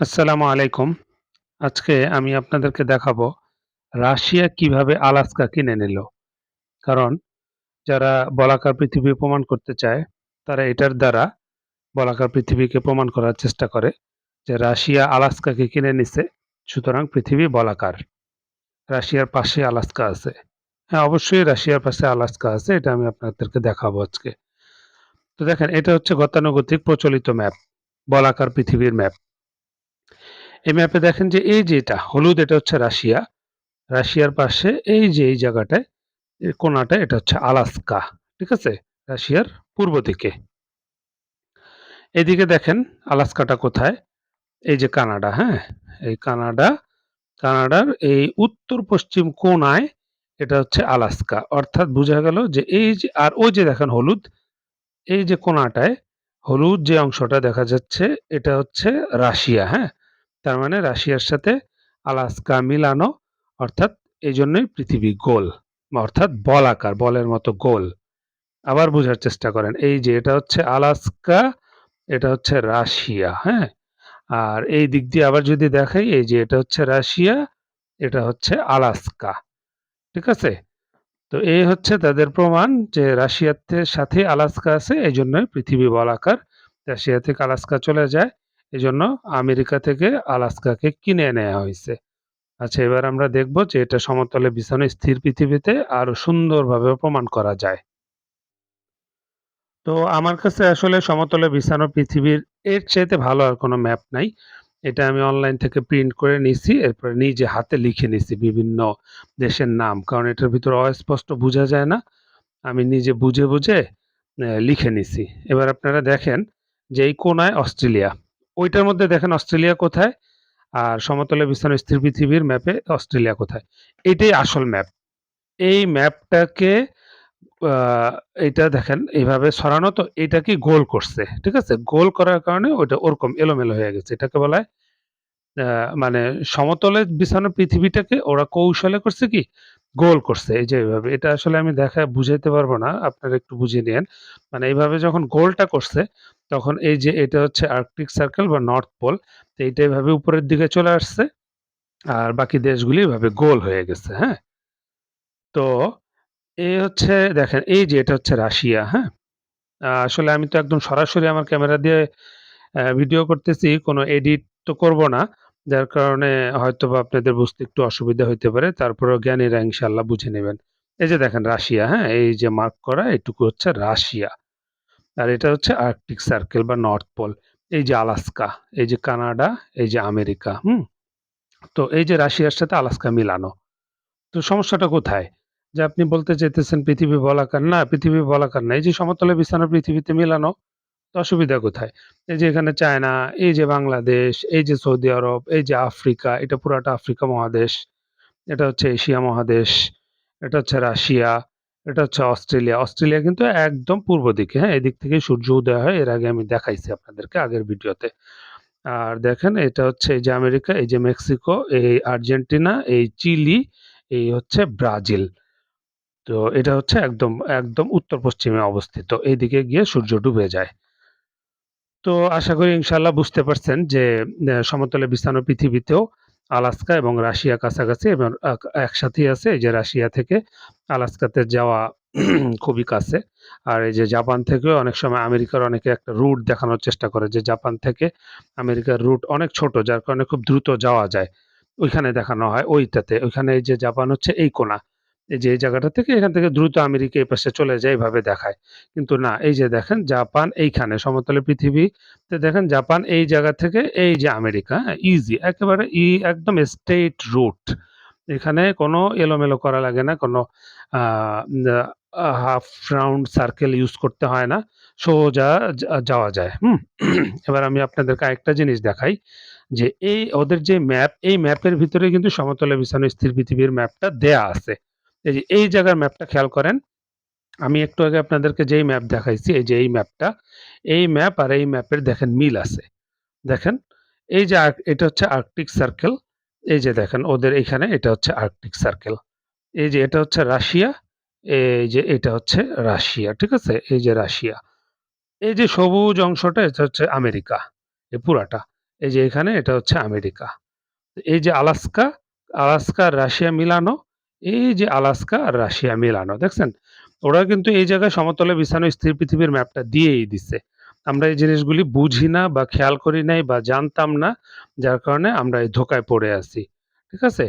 আসসালামু আলাইকুম। আজকে আমি আপনাদেরকে দেখাবো রাশিয়া কীভাবে আলাস্কা কিনে নিল। কারণ যারা বলাকার পৃথিবী প্রমাণ করতে চায়, তারা এটার দ্বারা বলাকার পৃথিবীকে প্রমাণ করার চেষ্টা করে যে রাশিয়া আলাস্কাকে কিনে নিছে, সুতরাং পৃথিবী বলাকার। রাশিয়ার পাশে আলাস্কা আছে। হ্যাঁ, অবশ্যই রাশিয়ার পাশে আলাস্কা আছে। এটা আমি আপনাদেরকে দেখাবো আজকে। তো দেখেন এটা হচ্ছে গতানুগতিক প্রচলিত ম্যাপ। বলাকার পৃথিবীর ম্যাপ। এই ম্যাপে দেখেন যে এই যে এটা হলুদ এটা হচ্ছে রাশিয়া। রাশিয়ার পাশে এই যে এই জায়গাটায় কোণাটায় এটা হচ্ছে আলাস্কা। ঠিক আছে? রাশিয়ার পূর্ব দিকে। এদিকে দেখেন আলাস্কাটা কোথায়? এই যে কানাডা, হ্যাঁ? এই কানাডা, কানাডার এই উত্তর-পশ্চিম কোনায় এটা হচ্ছে আলাস্কা। অর্থাৎ বোঝা গেল যে এই যে আর ওই যে দেখেন হলুদ, এই যে কোণাটায় হলুদ যে অংশটা দেখা যাচ্ছে এটা হচ্ছে রাশিয়া, হ্যাঁ? তার মানে রাশিয়ার সাথে আলাস্কা মিলানো অর্থাৎ এই জন্যই পৃথিবী গোল। অর্থাৎ বল আকার বলের মতো গোল। আবার বুঝার চেষ্টা করেন। এই যে এটা হচ্ছে আলাস্কা, এটা হচ্ছে রাশিয়া, হ্যাঁ? আর এই দিক দিয়ে আবার যদি দেখাই এই যে এটা হচ্ছে রাশিয়া, এটা হচ্ছে আলাস্কা। ঠিক আছে? তো এই হচ্ছে তাদের প্রমাণ যে রাশিয়াতে সাথে আলাস্কা আছে এই জন্যই পৃথিবী বলাকার। রাশিয়া থেকে আলাস্কা চলে যায়। এজন্য আমেরিকা থেকে আলাস্কাকে কিনে নেওয়া হয়েছে আচ্ছা এবার আমরা দেখব যে এটা সমতলে বিছানো স্থির পৃথিবীতে আরও সুন্দরভাবে প্রমাণ করা যায়। তো আমার কাছে আসলে সমতলে বিছানো পৃথিবীর এর চাইতে ভালো আর কোনো ম্যাপ নাই। এটা আমি অনলাইন থেকে প্রিন্ট করে নিছি। এরপরে নিজে হাতে লিখে নিছি বিভিন্ন দেশের নাম। কারণ এটার ভিতরে অস্পষ্ট বোঝা যায় না। আমি নিজে বুঝে, বুঝে লিখে নিছি। এবার আপনারা দেখেন যে এই কোণায় অস্ট্রেলিয়া। ওইটার মধ্যে দেখেন অস্ট্রেলিয়া কোথায়? আর সমতলে বিছানো স্থির পৃথিবীর ম্যাপে অস্ট্রেলিয়া কোথায়? এটাই আসল ম্যাপ। এই ম্যাপটাকে এটা দেখেন এইভাবে সরানো তো এটা কি গোল করছে। ঠিক আছে? গোল করার কারণে ওইটা ওরকম এলোমেলো হয়ে গেছে। এটাকে বলা হয় মানে সমতলে বিছানো পৃথিবীটাকে ওরা কৌশলে করছে কি? গোল করছে। এই যে এইভাবে এটা আসলে আমি দেখা বুঝাইতে পারব না। আপনারা একটু বুঝিয়ে নিয়েন। মানে এইভাবে যখন গোলটা করছে, তখন এই যে এটা হচ্ছে আর্কটিক সার্কেল বা নর্থ পোল। তো এইটা এইভাবে উপরের দিকে চলে আসছে। আর বাকি দেশগুলি এভাবে গোল হয়ে গেছে। হ্যাঁ? তো এই হচ্ছে দেখেন এই যে এটা হচ্ছে রাশিয়া, হ্যাঁ? আসলে আমি তো একদম সরাসরি আমার ক্যামেরা দিয়ে ভিডিও করতেছি। কোনো এডিট তো করব না। যার কারণে হয়তো বা আপনাদের বুঝতে একটু অসুবিধা হইতে পারে। তারপরেও জ্ঞানীরা ইনশাল্লাহ বুঝে নেবেন। এই যে দেখেন রাশিয়া, হ্যাঁ? এই যে মার্ক করা এটুকু হচ্ছে রাশিয়া। আর এটা হচ্ছে আর্কটিক সার্কেল বা নর্থ পোল। এই যে আলাস্কা, এই যে কানাডা, এই যে আমেরিকা, হুম? তো এই যে রাশিয়ার সাথে আলাস্কা মিলানো। তো সমস্যাটা কোথায়? যে আপনি বলতে চাইতেছেন পৃথিবী বলাকার না, পৃথিবী বলাকার না। এই যে সমতলে বিছানো পৃথিবীতে মিলানো, তো অসুবিধা কোথায়? এই যে এখানে চায়না, এই যে বাংলাদেশ, এই যে সৌদি আরব, এই যে আফ্রিকা, এটা পুরাটা আফ্রিকা মহাদেশ। এটা হচ্ছে এশিয়া মহাদেশ, এটা হচ্ছে রাশিয়া, এটা হচ্ছে অস্ট্রেলিয়া। অস্ট্রেলিয়া কিন্তু একদম পূর্ব দিকে, হ্যাঁ? এদিক থেকেই সূর্য উদয় হয়। এর আগে আমি দেখাইছি আপনাদেরকে আগের ভিডিওতে। আর দেখেন এটা হচ্ছে এই যে আমেরিকা, এই যে মেক্সিকো, এই আর্জেন্টিনা, এই চিলি, এই হচ্ছে ব্রাজিল। তো এটা হচ্ছে একদম, একদম উত্তর-পশ্চিমে অবস্থিত। এইদিকে গিয়ে সূর্য ডুবে যায়। তো আশা করি ইনশাল্লাহ বুঝতে পারছেন যে সমতলে বিছানো পৃথিবীতেও আলাস্কা এবং রাশিয়া কাছাকাছি এবং একসাথেই আছে। যে রাশিয়া থেকে আলাস্কাতে যাওয়া খুবই কাছে। আর এই যে জাপান থেকেও অনেক সময় আমেরিকার অনেকে একটা রুট দেখানোর চেষ্টা করে যে, জাপান থেকে আমেরিকার রুট অনেক ছোট, যার কারণে খুব দ্রুত যাওয়া যায়। ওইখানে দেখানো হয়, ওইটাতে। ওইখানে এই যে জাপান হচ্ছে এই কোণা। যে এই জায়গাটা থেকে এখান থেকে দ্রুত আমেরিকা এই পাশে চলে যায় এভাবে দেখায়। কিন্তু না এই যে দেখেন জাপান এইখানে সমতলে পৃথিবীতে দেখেন জাপান এই জায়গা থেকে এই যে আমেরিকা হ্যাঁ? ইজি একেবারে ই একদম স্ট্রেইট রুট। এখানে কোনো এলোমেলো করা লাগে না। কোনো হাফ রাউন্ড সার্কেল ইউজ করতে হয় না। সোজা যাওয়া যায়। হুম? এবার আমি আপনাদেরকে আরেকটা জিনিস দেখাই যে এই ওদের যে ম্যাপ, এই ম্যাপের ভিতরে কিন্তু সমতলে বিছানো স্থির পৃথিবীর ম্যাপটা দেয়া আছে। এই যে এই জায়গার ম্যাপটা খেয়াল করেন। আমি একটু আগে আপনাদেরকে যেই ম্যাপ দেখাইছি, এই যে এই ম্যাপটা, এই ম্যাপ আর এই ম্যাপের দেখেন মিল আছে। দেখেন, এই যে এটা হচ্ছে আর্কটিক সার্কেল। এই যে দেখেন ওদের এইখানে এটা হচ্ছে আর্কটিক সার্কেল। এই যে এটা হচ্ছে রাশিয়া, এই যে এটা হচ্ছে রাশিয়া। ঠিক আছে? এই যে রাশিয়া। এই যে সবুজ অংশটা এটা হচ্ছে আমেরিকা। এই পুরাটা। এই যে এখানে এটা হচ্ছে আমেরিকা। এই যে আলাস্কা, আলাস্কা রাশিয়া মিলানো, এই যে আলাস্কা আর রাশিয়া মিলানো, দেখছেন? ওরা কিন্তু এই জায়গায় সমতলে বিছানো স্থির পৃথিবীর ম্যাপটা দিয়েই দিছে। আমরা এই জিনিসগুলি বুঝি না বা খেয়াল করি নাই বা জানতাম না। যার কারণে আমরা এই ধোঁকায় পড়ে আছি। ঠিক আছে?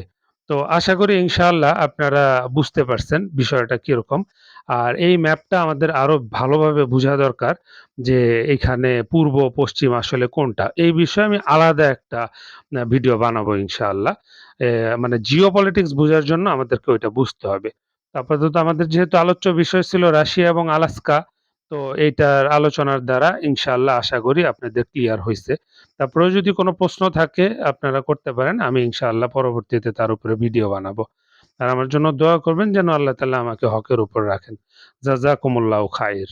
তো আশা করি ইনশাআল্লাহ আপনারা বুঝতে পারছেন বিষয়টা কীরকম। আর এই ম্যাপটা আমাদের আরও ভালোভাবে বোঝা দরকার যে এখানে পূর্ব, পশ্চিম আসলে কোনটা। এই বিষয়ে আমি আলাদা একটা ভিডিও বানাবো ইনশাআল্লাহ। মানে জিওপলিটিক্স বোঝার জন্য আমাদেরকে ওইটা বুঝতে হবে। আপাতত আমাদের যেহেতু আলোচ্য বিষয় ছিল রাশিয়া এবং আলাস্কা, তো এইটার আলোচনার দ্বারা ইনশাআল্লাহ আশা করি আপনাদের ক্লিয়ার হইছে। তারপরেও যদি কোনো প্রশ্ন থাকে আপনারা করতে পারেন। আমি ইনশাআল্লাহ পরবর্তীতে তার উপরে ভিডিও বানাবো। আর আমার জন্য দোয়া করবেন যেন আল্লাহ তালা আমাকে হকের উপর রাখেন। যা যা জাযাকুমুল্লাহু খাইর।